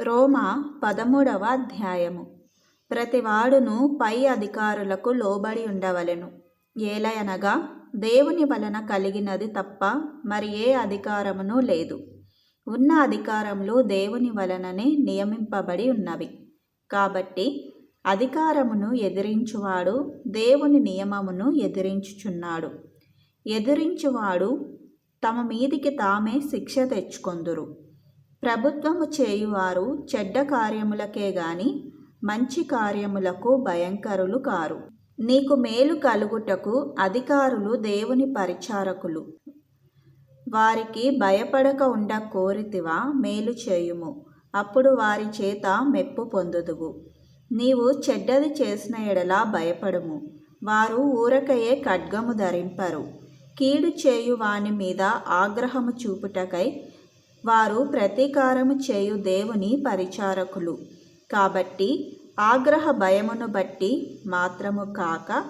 రోమా పదమూడవ అధ్యాయము. ప్రతివాడును పై అధికారులకు లోబడి ఉండవలెను. ఏలయనగా దేవుని వలన కలిగినది తప్ప మరి ఏ అధికారమును లేదు. ఉన్న అధికారములు దేవుని వలననే నియమింపబడి ఉన్నవి. కాబట్టి అధికారమును ఎదిరించువాడు దేవుని నియమమును ఎదిరించుచున్నాడు. ఎదిరించువాడు తమ మీదికి తామే శిక్ష తెచ్చుకొందురు. ప్రభుత్వము చేయువారు చెడ్డ కార్యములకే గాని మంచి కార్యములకు భయంకరులు కారు. నీకు మేలు కలుగుటకు అధికారులు దేవుని పరిచారకులు. వారికి భయపడక ఉండ కోరితివా మేలు చేయుము. అప్పుడు వారి చేత మెప్పు పొందుదువు. నీవు చెడ్డది చేసిన ఎడలా భయపడుము. వారు ఊరకయే ఖడ్గము ధరింపరు. కీడు చేయు వాని మీద ఆగ్రహము చూపుటకై వారు ప్రతీకారము చేయు దేవుని పరిచారకులు. కాబట్టి ఆగ్రహ భయమును బట్టి మాత్రము కాక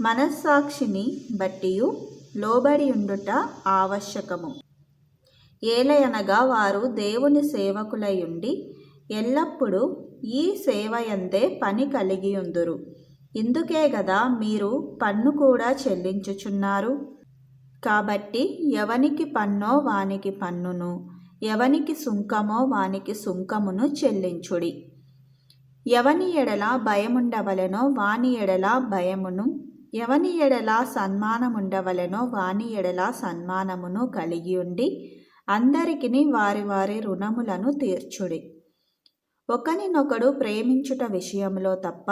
మనస్సాక్షిని బట్టియు లోబడి ఉండుట ఆవశ్యకము. ఏలయనగా వారు దేవుని సేవకులై ఉండి ఎల్లప్పుడూ ఈ సేవయందే పని కలిగి ఉందురు ఇందుకే గదా మీరు పన్ను కూడా చెల్లించుచున్నారు. కాబట్టి ఎవనికి పన్నో వానికి పన్నును ఎవనికి సుంకమో వానికి సుంకమును చెల్లించుడి. ఎవని ఎడల భయముండవలెనో వాని ఎడల భయమును ఎవని ఎడల సన్మానముండవలెనో వాని ఎడల సన్మానమును కలిగి ఉండి అందరికిని వారి వారి రుణములను తీర్చుడి. ఒకనినొకడు ప్రేమించుట విషయంలో తప్ప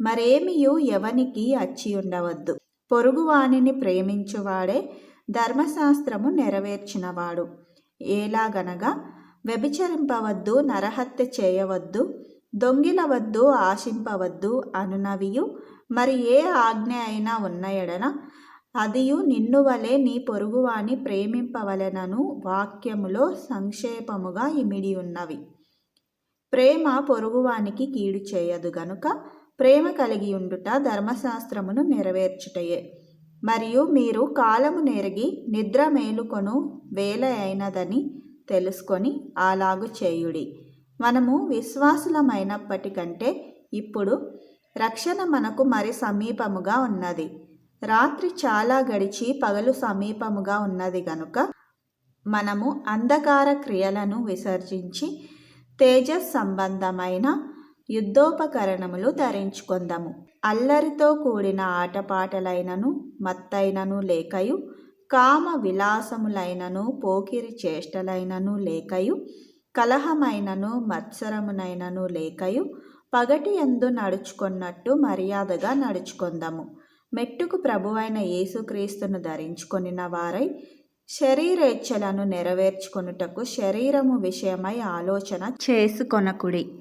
మరేమియు ఎవనికి అచ్చి ఉండవద్దు పొరుగువానిని ప్రేమించువాడే ధర్మశాస్త్రము నెరవేర్చినవాడు. ఎలాగనగా వ్యభిచరింపవద్దు నరహత్య చేయవద్దు దొంగిలవద్దు ఆశింపవద్దు అనునవియు. మరి ఏ ఆజ్ఞ అయినా ఉన్న ఎడల అదియు నిన్ను వలె నీ పొరుగువాని ప్రేమింపవలెనను వాక్యములో సంక్షేపముగా ఇమిడి ఉన్నవి. ప్రేమ పొరుగువానికి కీడు చేయదు గనుక ప్రేమ కలిగి ఉండుట ధర్మశాస్త్రమును నెరవేర్చుటయే. మరియు మీరు కాలము నెరిగి నిద్ర మేలుకొను వేల అయినదని తెలుసుకొని అలాగు చేయుడి. మనము విశ్వాసులమైనప్పటికంటే ఇప్పుడు రక్షణ మనకు మరి సమీపముగా ఉన్నది. రాత్రి చాలా గడిచి పగలు సమీపముగా ఉన్నది గనుక మనము అంధకార క్రియలను విసర్జించి తేజస్ సంబంధమైన యుద్ధోపకరణములు ధరించుకొందము. అల్లరితో కూడిన ఆటపాటలైనను మత్తైనను లేకయు కామ విలాసములైనను పోకిరి చేష్టలైనను లేకయు కలహమైనను మత్సరమునైనను లేకయు పగటి ఎందు నడుచుకున్నట్టు మర్యాదగా నడుచుకొందము. మెట్టుకు ప్రభువైన యేసుక్రీస్తును ధరించుకొనిన వారై శరీరేచ్ఛలను నెరవేర్చుకొనుటకు శరీరము విషయమై ఆలోచన చేసుకొనకుడి.